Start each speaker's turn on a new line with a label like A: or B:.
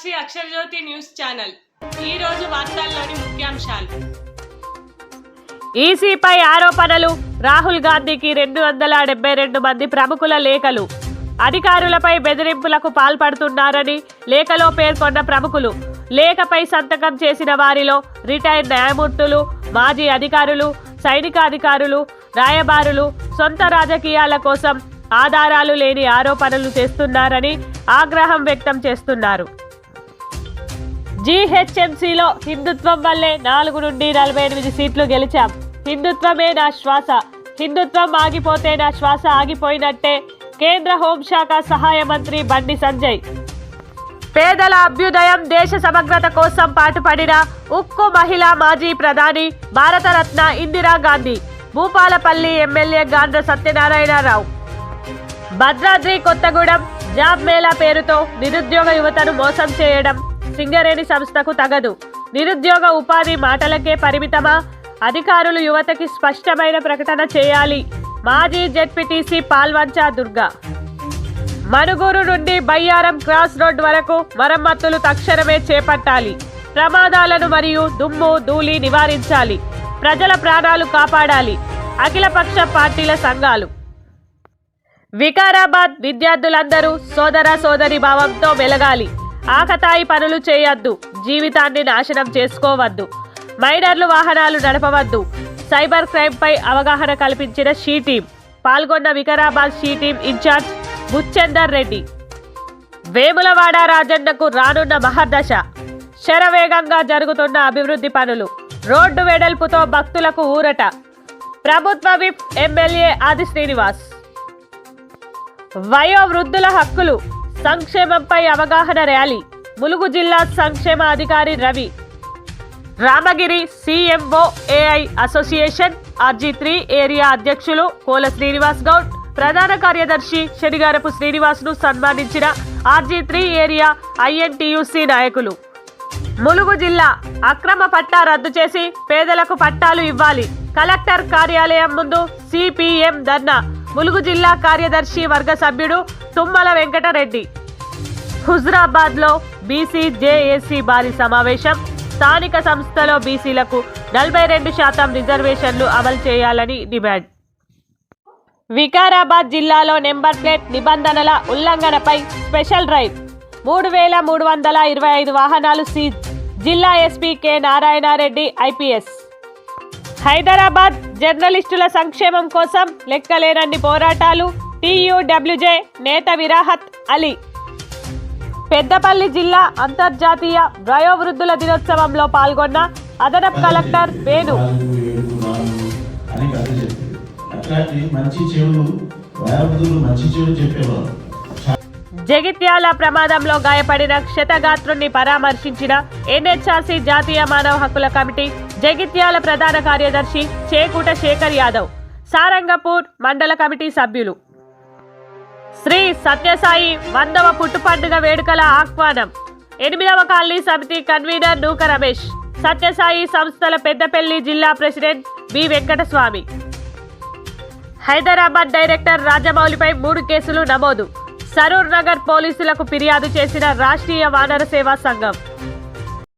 A: సాక్షి Akshara Jyothi news channel. ఈ రోజు వార్తల్లోని ముఖ్యాంశాలు. ఈసీపై ఆరోపణలు రాహుల్ గాంధీకి రెండు వందల డెబ్బై రెండు మంది ప్రముఖుల లేఖలు. అధికారులపై బెదిరింపులకు పాల్పడుతున్నారని లేఖలో పేర్కొన్న ప్రముఖులు. లేఖపై సంతకం చేసిన వారిలో రిటైర్డ్ న్యాయమూర్తులు మాజీ అధికారులు సైనికాధికారులు రాయబారులు సొంత రాజకీయాల కోసం ఆధారాలు లేని ఆరోపణలు చేస్తున్నారని ఆగ్రహం వ్యక్తం చేస్తున్నారు. జీహెచ్ఎంసీలో హిందుత్వం వల్లే నాలుగు నుండి నలభై ఎనిమిది సీట్లు గెలిచాం. హిందుత్వమే నా శ్వాస. హిందుత్వం ఆగిపోతే నా శ్వాస ఆగిపోయినట్టే కేంద్ర హోంశాఖ సహాయ మంత్రి బండి సంజయ్. పేదల అభ్యుదయం దేశ సమగ్రత కోసం పాటుపడిన ఉక్కు మహిళా మాజీ ప్రధాని భారతరత్న ఇందిరాగాంధీ భూపాలపల్లి ఎమ్మెల్యే గాండ్ర సత్యనారాయణరావు. భద్రాద్రి కొత్తగూడెం జాబ్ మేళా పేరుతో నిరుద్యోగ యువతను మోసం చేయడం సింగరేణి సంస్థకు తగదు. నిరుద్యోగ ఉపాధి మాటలకే పరిమితమా? అధికారులు యువతకి స్పష్టమైన ప్రకటన చేయాలి. మాజీ జెడ్పీటీసీ పాల్వంచా దుర్గా. మనుగూరు నుండి బయ్యారం క్రాస్ రోడ్ వరకు మరమ్మతులు తక్షణమే చేపట్టాలి. ప్రమాదాలను మరియు దుమ్ము ధూళి నివారించాలి. ప్రజల ప్రాణాలు కాపాడాలి. అఖిలపక్ష పార్టీల సంఘాలు. వికారాబాద్ విద్యార్థులందరూ సోదర సోదరి భావంతో మెలగాలి. ఆకతాయి పనులు చేయొద్దు. జీవితాన్ని నాశనం చేసుకోవద్దు. మైనర్లు వాహనాలు నడపవద్దు. సైబర్ క్రైమ్ పై అవగాహన కల్పించిన షీ టీం పాల్గొన్న Vikarabad she team in-charge Bucchender Reddy. Vemulawada రాజన్నకు రానున్న మహర్దశ. శరవేగంగా జరుగుతున్న అభివృద్ధి పనులు. రోడ్డు వెడల్పుతో భక్తులకు ఊరట. ప్రభుత్వ విప్ ఎమ్మెల్యే ఆది శ్రీనివాస్. వయో వృద్ధుల హక్కులు. సంక్షేమంపై అవగాహన ర్యాలీ. ములుగు జిల్లా సంక్షేమ అధికారి Ravi. Ramagiri CMO AI association RG three area అధ్యక్షులు కోల శ్రీనివాస్ గౌడ్. ప్రధాన కార్యదర్శి శనిగారపు శ్రీనివాస్ను సన్మానించిన ఆర్జీ త్రీ ఏరియా ఐఎన్టీయూసీ నాయకులు. ములుగు జిల్లా అక్రమ పట్టా రద్దు చేసి పేదలకు పట్టాలు ఇవ్వాలి. కలెక్టర్ కార్యాలయం ముందు సిపిఎం ధర్నా. ములుగు జిల్లా కార్యదర్శి వర్గ సభ్యుడు తుమ్మల వెంకటరెడ్డి. హుజరాబాద్లో బీసీ జేఏసీ భారీ సమావేశం. స్థానిక సంస్థలో బీసీలకు నలభై రెండు శాతం రిజర్వేషన్లు అమలు చేయాలని డిమాండ్. వికారాబాద్ జిల్లాలో నెంబర్ ప్లేట్ నిబంధనల ఉల్లంఘనపై స్పెషల్ డ్రైవ్. మూడు వేల మూడు వందల ఇరవై ఐదు వాహనాలు సీజ్. జిల్లా SP K Narayana Reddy IPS. Hyderabad జర్నలిస్టుల సంక్షేమం కోసం లెక్కలేనన్ని పోరాటాలు. టీయూడబ్ల్యూజే నేత విరాహత్ అలీ. పెద్దపల్లి జిల్లా అంతర్జాతీయ వయోవృద్ధుల దినోత్సవంలో పాల్గొన్న అదనపు కలెక్టర్ వేణు.
B: మంచి వయోవృద్ధులు మంచి చెవులు చెప్పేవారు.
A: జగిత్యాల ప్రమాదంలో గాయపడిన క్షతగాత్రుణ్ణి పరామర్శించిన ఎన్హెచ్ఆర్సీ జాతీయ మానవ హక్కుల కమిటీ జగిత్యాల ప్రధాన కార్యదర్శి చేకూట శేఖర్ యాదవ్ సారంగపూర్ మండల కమిటీ సభ్యులు. శ్రీ సత్యసాయి వందవ పుట్టుపండుగ వేడుకల ఆహ్వానం. ఎనిమిదవ కాలనీ సమితి కన్వీనర్ నూక రమేష్ సత్యసాయి సంస్థల పెద్దపల్లి జిల్లా president B Venkataswamy. Hyderabad director రాజమౌళిపై మూడు కేసులు నమోదు. సరూర్ నగర్ పోలీసులకు ఫిర్యాదు చేసిన రాష్ట్రీయ వానర సేవా సంఘం.